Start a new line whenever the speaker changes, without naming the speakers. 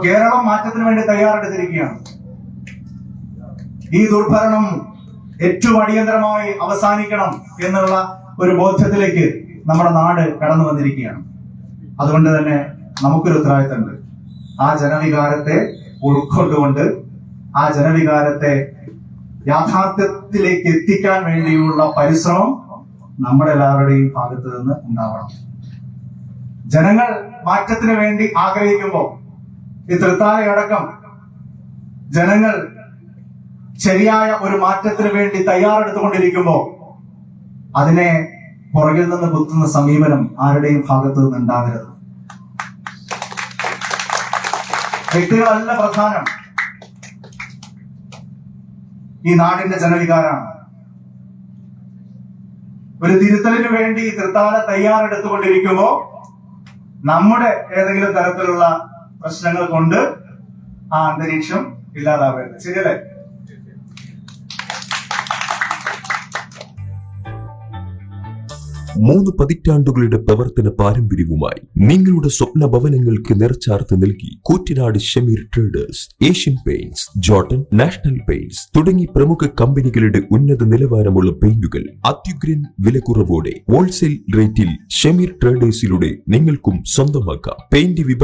കേരളം മാറ്റത്തിന് വേണ്ടി തയ്യാറെടുത്തിരിക്കുകയാണ്. ഈ ദുർഭരണം ഏറ്റവും അടിയന്തരമായി അവസാനിക്കണം എന്നുള്ള ഒരു ബോധ്യത്തിലേക്ക് നമ്മുടെ നാട് കടന്നു വന്നിരിക്കുകയാണ്. അതുകൊണ്ട് തന്നെ നമുക്കൊരു ഉത്തരവാദിത്തമുണ്ട്. ആ ജനവികാരത്തെ ഉൾക്കൊണ്ടുകൊണ്ട് ആ ജനവികാരത്തെ യാഥാർത്ഥ്യത്തിലേക്ക് എത്തിക്കാൻ വേണ്ടിയുള്ള പരിശ്രമം നമ്മുടെ എല്ലാവരുടെയും ഭാഗത്ത് നിന്ന് ഉണ്ടാവണം. ജനങ്ങൾ മാറ്റത്തിന് വേണ്ടി ആഗ്രഹിക്കുമ്പോൾ ഈ തൃത്താലയടക്കം ജനങ്ങൾ ശരിയായ ഒരു മാറ്റത്തിന് വേണ്ടി തയ്യാറെടുത്തുകൊണ്ടിരിക്കുമ്പോൾ അതിനെ പുറകിൽ നിന്ന് കുത്തുന്ന സമീപനം ആരുടെയും ഭാഗത്ത് നിന്ന് ഉണ്ടാകരുത്. വ്യക്തികളല്ല പ്രധാനം. ഈ നാടിന്റെ ജനവികാരാണ് ഒരു തിരുത്തലിന് വേണ്ടി തൃത്താല തയ്യാറെടുത്തുകൊണ്ടിരിക്കുമ്പോ നമ്മുടെ ഏതെങ്കിലും തരത്തിലുള്ള പ്രശ്നങ്ങൾ കൊണ്ട് ആ അന്തരീക്ഷം ഇല്ലാതാവരുത്. ശരിയല്ലേ?
മൂന്ന് പതിറ്റാണ്ടുകളുടെ പ്രവർത്തന പാരമ്പര്യവുമായി നിങ്ങളുടെ സ്വപ്ന ഭവനങ്ങൾക്ക് നിറച്ചാർത്ത് നൽകി Koottanad Shameer traders Asian paints Jotun national paints തുടങ്ങി പ്രമുഖ കമ്പനികളുടെ ഉന്നത നിലവാരമുള്ള പെയിന്റുകൾ അത്യുഗ്രൻ വിലക്കുറവോടെ ഹോൾസെയിൽ റേറ്റിൽ ഷമീർ ട്രേഡേഴ്സിലൂടെ നിങ്ങൾക്കും സ്വന്തമാക്കാം. പെയിന്റ് വിപ